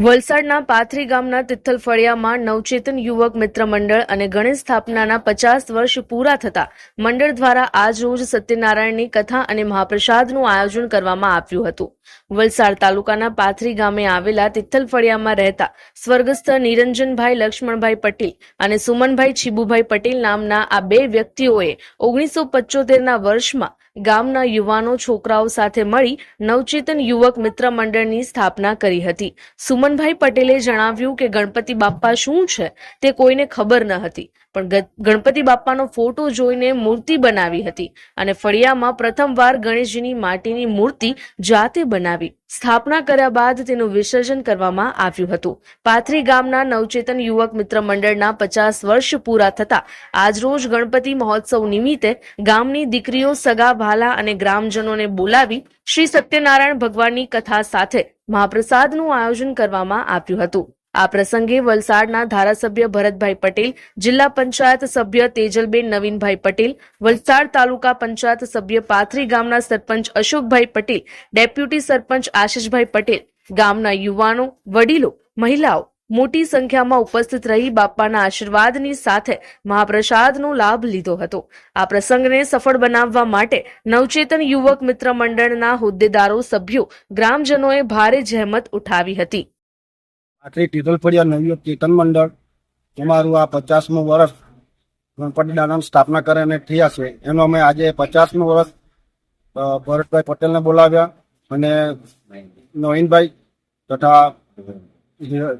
વલસાડના પાથરી ગામના તિથલ ફળિયામાં નવચેતન યુવક મિત્ર મંડળ અને ગણેશ સ્થાપનાના પચાસ વર્ષ પૂરા થતા મંડળ દ્વારા આજ રોજ સત્યનારાયણની કથા અને મહાપ્રસાદનું આયોજન કરવામાં આવ્યું હતું. વલસાડ તાલુકાના પાથરી ગામે આવેલા તિથલ ફળિયામાં રહેતા સ્વર્ગસ્થ નિરંજનભાઈ લક્ષ્મણભાઈ પટેલ અને સુમનભાઈ છીબુભાઈ પટેલ નામના આ બે વ્યક્તિઓએ ઓગણીસો પચોતેરના વર્ષમાં ગામના યુવાનો, છોકરાઓ સાથે મળી નવચેતન યુવક મિત્ર મંડળની સ્થાપના કરી હતી. સુમનભાઈ પટેલે જણાવ્યું કે ગણપતિ બાપ્પા શું છે તે કોઈને ખબર ન હતી. પણ ગણપતિ બાપાનો ફોટો જોઈને મૂર્તિ બનાવી હતી અને ફળિયામાં પ્રથમવાર ગણેશજીની માટીની મૂર્તિ જાતે બનાવી. સ્થાપના કર્યા બાદ તેનું વિસર્જન કરવામાં આવ્યું હતું. પાથરી ગામના નવચેતન યુવક મિત્ર મંડળના પચાસ વર્ષ પૂરા થતા આજરોજ ગણપતિ મહોત્સવ નિમિત્તે ગામની દીકરીઓ સગા ભાલા અને ગ્રામજનોને બોલાવી શ્રી સત્યનારાયણ ભગવાનની કથા સાથે મહાપ્રસાદનું આયોજન કરવામાં આવ્યું હતું. આ પ્રસંગે વલસાડના ધારાસભ્ય ભરતભાઈ પટેલ, જિલ્લા પંચાયત સભ્ય તેજલબેન નવીનભાઈ પટેલ, વલસાડ તાલુકા પંચાયત સભ્ય પાથરી ગામના સરપંચ અશોકભાઈ પટેલ, ડેપ્યુટી સરપંચ આશિષભાઈ પટેલ, ગામના યુવાનો, વડીલો, મહિલાઓ મોટી સંખ્યામાં ઉપસ્થિત રહી બાપ્પાના આશીર્વાદની સાથે મહાપ્રસાદનો લાભ લીધો હતો. આ પ્રસંગને સફળ બનાવવા માટે નવચેતન યુવક મિત્ર મંડળના હોદ્દેદારો સભ્યો, ગ્રામજનોએ ભારે જહેમત ઉઠાવી હતી. આટલી ટીટલફળિયા નવયુગ ચેતન મંડળ, અમારું આ પચાસમું વર્ષ ગણપતિ દાદાની સ્થાપના કરીને થયા છે. એનો અમે આજે પચાસમું વર્ષ ભરતભાઈ પટેલને બોલાવ્યા અને નવીનભાઈ તથા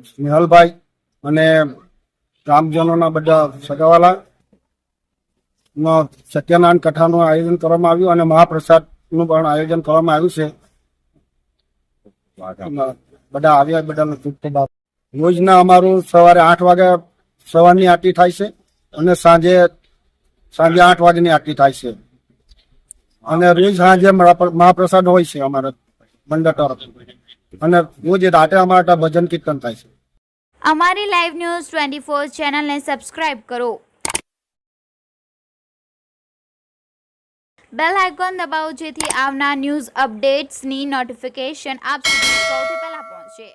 સ્નેહલભાઈ અને ગ્રામજનોના બધા સગાવાલા સત્યનારાયણ કથાનું આયોજન કરવામાં આવ્યું અને મહાપ્રસાદનું પણ આયોજન કરવામાં આવ્યું છે. બધા આવ્યા, બધાનો ખૂબ. રોજના અમારું સવારે આઠ વાગે સવારની આરતી થાય છે અને સાંજે સાંજે આઠ વાગ્યાની આરતી થાય છે. અને રોજ સાંજે મહાપ્રસાદ હોય છે અમારા મંડળ તરફ અને રોજ રાતે અમારા ભજન કીર્તન થાય છે. અમારી લાઈવ ન્યૂઝ ટ્વેન્ટી ફોર ચેનલને સબસ્ક્રાઇબ કરો. બેલ આઇકોન દબાવો જેથી આવનાર ન્યૂઝ અપડેટ્સની નોટિફિકેશન આપ સુધી સૌથી પહેલા shit.